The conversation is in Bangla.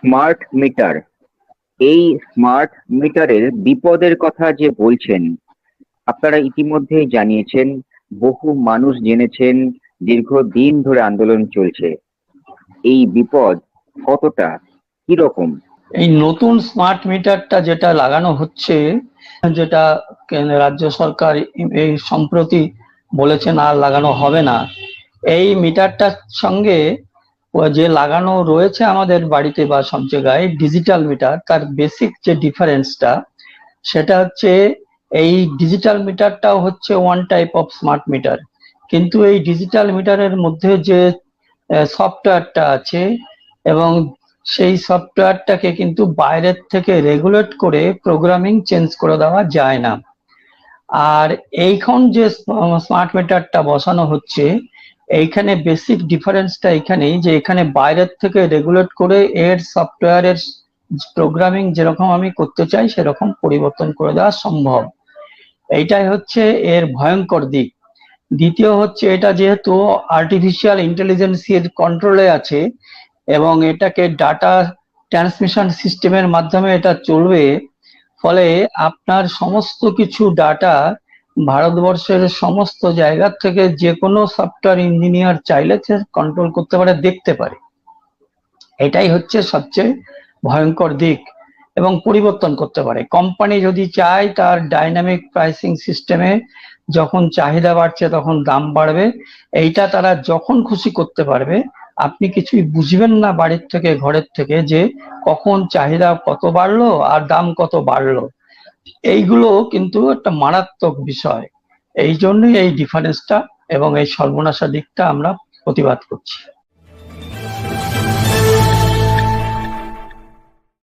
স্মার্ট মিটার এই স্মার্ট মিটারের বিপদের কথা যে বলছেন, আপনারা ইতিমধ্যেই জানিয়েছেন, বহু মানুষ জেনেছেন দীর্ঘদিন ধরে আন্দোলন চলছে। এই বিপদ কতটা, কীরকম? এই নতুন স্মার্ট মিটারটা যেটা লাগানো হচ্ছে, যেটা রাজ্য সরকার এই সম্প্রতি বলেছেন আর লাগানো হবে না। এই মিটারটার সঙ্গে যে লাগানো রয়েছে আমাদের বাড়িতে বা সব জায়গায় ডিজিটাল মিটার তার বেসিক যে ডিফারেন্সটা সেটা হচ্ছে এই ডিজিটাল মিটারটাও হচ্ছে one type of smart meter কিন্তু এই ডিজিটাল মিটারের মধ্যে যে সফটওয়্যারটা আছে এবং সেই সফটওয়্যারটাকে কিন্তু বাইরের থেকে রেগুলেট করে প্রোগ্রামিং চেঞ্জ করে দেওয়া যায় না। আর এইখন যে স্মার্ট মিটারটা বসানো হচ্ছে এইখানে বেসিক ডিফারেন্সটা এখানেই যে এখানে বাইরের থেকে রেগুলেট করে এর সফটওয়্যারের প্রোগ্রামিং যেরকম আমি করতে চাই, সেরকম পরিবর্তন করে দেওয়া সম্ভব। এইটাই হচ্ছে এর ভয়ঙ্কর দিক। দ্বিতীয় হচ্ছে এটা যেহেতু আর্টিফিশিয়াল ইন্টেলিজেন্সের কন্ট্রোলে আছে এবং এটাকে ডাটা ট্রান্সমিশন সিস্টেমের মাধ্যমে এটা চলবে, ফলে আপনার সমস্ত কিছু ডাটা ভারতবর্ষের সমস্ত জায়গা থেকে যে কোনো সফটওয়্যার ইঞ্জিনিয়ার চাইলে সে কন্ট্রোল করতে পারে, দেখতে পারে। এটাই হচ্ছে সবচেয়ে ভয়ঙ্কর দিক এবং পরিবর্তন করতে পারে। কোম্পানি যদি চায় তার ডাইনামিক প্রাইসিং সিস্টেমে যখন চাহিদা বাড়ছে তখন দাম বাড়বে। এইটা তারা যখন খুশি করতে পারবে, আপনি কিছুই বুঝবেন না বাড়ির থেকে, ঘরের থেকে যে কখন চাহিদা কত বাড়লো আর দাম কত বাড়লো। এইগুলো কিন্তু একটা মারাত্মক বিষয়। এই জন্যই এই ডিফারেন্সটা এবং এই সর্বনাশা দিকটা আমরা প্রতিবাদ করছি।